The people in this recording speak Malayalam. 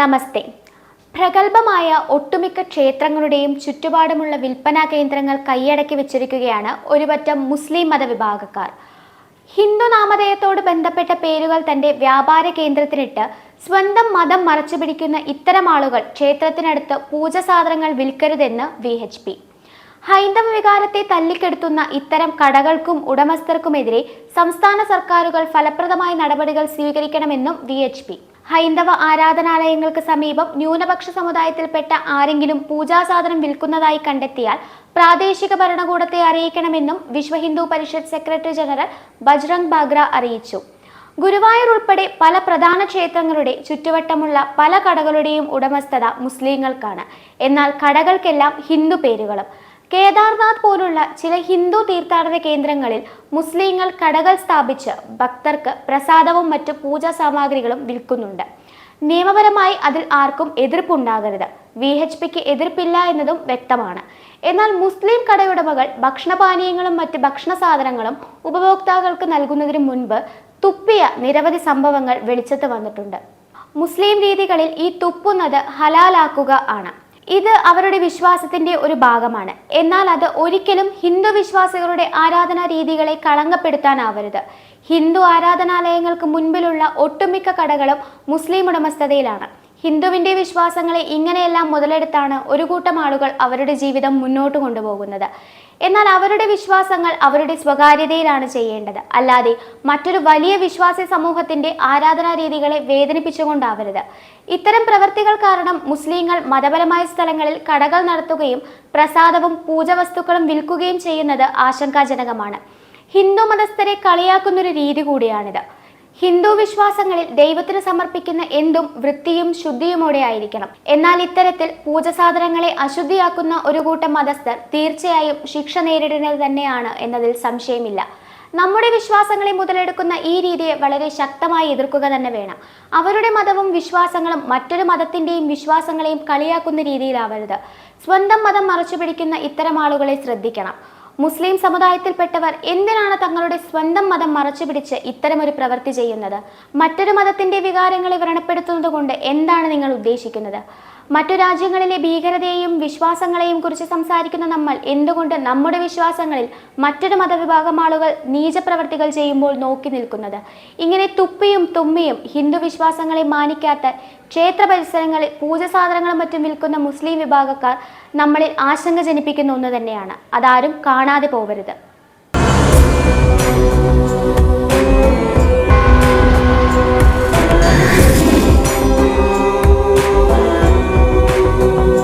നമസ്തേ. പ്രഗത്ഭമായ ഒട്ടുമിക്ക ക്ഷേത്രങ്ങളുടെയും ചുറ്റുപാടുമുള്ള വിൽപ്പനാ കേന്ദ്രങ്ങൾ കൈയടക്കി വെച്ചിരിക്കുകയാണ് ഒരുപറ്റം മുസ്ലിം മതവിഭാഗക്കാർ ഹിന്ദു നാമധേയത്തോട് ബന്ധപ്പെട്ട പേരുകൾ തന്റെ വ്യാപാര കേന്ദ്രത്തിനിട്ട് സ്വന്തം മതം മറച്ചു പിടിക്കുന്ന ഇത്തരം ആളുകൾ ക്ഷേത്രത്തിനടുത്ത് പൂജ സാധനങ്ങൾ വിൽക്കരുതെന്ന് വി ഹൈന്ദവ വികാരത്തെ തല്ലിക്കെടുത്തുന്ന ഇത്തരം കടകൾക്കും ഉടമസ്ഥർക്കുമെതിരെ സംസ്ഥാന സർക്കാരുകൾ ഫലപ്രദമായ നടപടികൾ സ്വീകരിക്കണമെന്നും വി എച്ച് പി. ഹൈന്ദവ ആരാധനാലയങ്ങൾക്ക് സമീപം ന്യൂനപക്ഷ സമുദായത്തിൽപ്പെട്ട ആരെങ്കിലും പൂജാസാധനം വിൽക്കുന്നതായി കണ്ടെത്തിയാൽ പ്രാദേശിക ഭരണകൂടത്തെ അറിയിക്കണമെന്നും വിശ്വ ഹിന്ദു പരിഷത്ത് സെക്രട്ടറി ജനറൽ ബജ്രംഗ് ബാഗ്ര അറിയിച്ചു. ഗുരുവായൂർ ഉൾപ്പെടെ പല പ്രധാന ക്ഷേത്രങ്ങളുടെ ചുറ്റുവട്ടമുള്ള പല കടകളുടെയും ഉടമസ്ഥത മുസ്ലിങ്ങൾക്കാണ്. എന്നാൽ കടകൾക്കെല്ലാം ഹിന്ദു പേരുകളും. കേദാർനാഥ് പോലുള്ള ചില ഹിന്ദു തീർത്ഥാടന കേന്ദ്രങ്ങളിൽ മുസ്ലിങ്ങൾ കടകൾ സ്ഥാപിച്ച് ഭക്തർക്ക് പ്രസാദവും മറ്റ് പൂജാ സാമഗ്രികളും വിൽക്കുന്നുണ്ട്. നിയമപരമായി അതിൽ ആർക്കും എതിർപ്പുണ്ടാകരുത്. വി എച്ച് പിക്ക് എതിർപ്പില്ല എന്നതും വ്യക്തമാണ്. എന്നാൽ മുസ്ലിം കടയുടമകൾ ഭക്ഷണപാനീയങ്ങളും മറ്റ് ഭക്ഷണ സാധനങ്ങളും ഉപഭോക്താക്കൾക്ക് നൽകുന്നതിന് മുൻപ് തുപ്പിയ നിരവധി സംഭവങ്ങൾ വെളിച്ചത്ത് വന്നിട്ടുണ്ട്. മുസ്ലിം രീതികളിൽ ഈ തുപ്പുന്നത് ഹലാലാക്കുക ആണ്. ഇത് അവരുടെ വിശ്വാസത്തിന്റെ ഒരു ഭാഗമാണ്. എന്നാൽ അത് ഒരിക്കലും ഹിന്ദു വിശ്വാസികളുടെ ആരാധനാ രീതികളെ കളങ്കപ്പെടുത്താനാവരുത്. ഹിന്ദു ആരാധനാലയങ്ങൾക്ക് മുൻപിലുള്ള ഒട്ടുമിക്ക കടകളും മുസ്ലിം ഉടമസ്ഥതയിലാണ്. ഹിന്ദുവിന്റെ വിശ്വാസങ്ങളെ ഇങ്ങനെയെല്ലാം മുതലെടുത്താണ് ഒരു കൂട്ടം ആളുകൾ അവരുടെ ജീവിതം മുന്നോട്ട് കൊണ്ടുപോകുന്നത്. എന്നാൽ അവരുടെ വിശ്വാസങ്ങൾ അവരുടെ സ്വകാര്യതയിലാണ് ചെയ്യേണ്ടത്. അല്ലാതെ മറ്റൊരു വലിയ വിശ്വാസി സമൂഹത്തിന്റെ ആരാധനാ രീതികളെ വേദനിപ്പിച്ചുകൊണ്ടാവരുത്. ഇത്തരം പ്രവർത്തികൾ കാരണം മുസ്ലിങ്ങൾ മതപരമായ സ്ഥലങ്ങളിൽ കടകൾ നടത്തുകയും പ്രസാദവും പൂജവസ്തുക്കളും വിൽക്കുകയും ചെയ്യുന്നത് ആശങ്കാജനകമാണ്. ഹിന്ദു മതസ്ഥരെ കളിയാക്കുന്നൊരു രീതി കൂടിയാണിത്. ഹിന്ദു വിശ്വാസങ്ങളിൽ ദൈവത്തിന് സമർപ്പിക്കുന്ന എന്തും വൃത്തിയും ശുദ്ധിയുമോടെ ആയിരിക്കണം. എന്നാൽ ഇത്തരത്തിൽ പൂജസാധനങ്ങളെ അശുദ്ധിയാക്കുന്ന ഒരു കൂട്ടം മതസ്ഥർ തീർച്ചയായും ശിക്ഷ നേരിടുന്നത് തന്നെയാണ് എന്നതിൽ സംശയമില്ല. നമ്മുടെ വിശ്വാസങ്ങളെ മുതലെടുക്കുന്ന ഈ രീതിയെ വളരെ ശക്തമായി എതിർക്കുക തന്നെ വേണം. അവരുടെ മതവും വിശ്വാസങ്ങളും മറ്റൊരു മതത്തിന്റെയും വിശ്വാസങ്ങളെയും കളിയാക്കുന്ന രീതിയിലാവരുത്. സ്വന്തം മതം മറച്ചു പിടിക്കുന്ന ഇത്തരം ആളുകളെ ശ്രദ്ധിക്കണം. മുസ്ലിം സമുദായത്തിൽപ്പെട്ടവർ എന്തിനാണ് തങ്ങളുടെ സ്വന്തം മതം മറച്ചുപിടിച്ച് ഇത്തരമൊരു പ്രവൃത്തി ചെയ്യുന്നത്? മറ്റൊരു മതത്തിന്റെ വികാരങ്ങളെ വ്രണപ്പെടുത്തുന്നത് കൊണ്ട് എന്താണ് നിങ്ങൾ ഉദ്ദേശിക്കുന്നത്? മറ്റു രാജ്യങ്ങളിലെ ഭീകരതയെയും വിശ്വാസങ്ങളെയും കുറിച്ച് സംസാരിക്കുന്ന നമ്മൾ എന്തുകൊണ്ട് നമ്മുടെ വിശ്വാസങ്ങളിൽ മറ്റൊരു മതവിഭാഗം ആളുകൾ നീചപ്രവർത്തികൾ ചെയ്യുമ്പോൾ നോക്കി നിൽക്കുന്നത്? ഇങ്ങനെ തുപ്പിയും തുമ്മിയും ഹിന്ദു വിശ്വാസങ്ങളെ മാനിക്കാത്ത ക്ഷേത്ര പരിസരങ്ങളിൽ പൂജ സാധനങ്ങളും മറ്റും വിൽക്കുന്ന മുസ്ലിം വിഭാഗക്കാർ നമ്മളിൽ ആശങ്ക ജനിപ്പിക്കുന്ന ഒന്ന് തന്നെയാണ്. അതാരും കാണാതെ പോകരുത്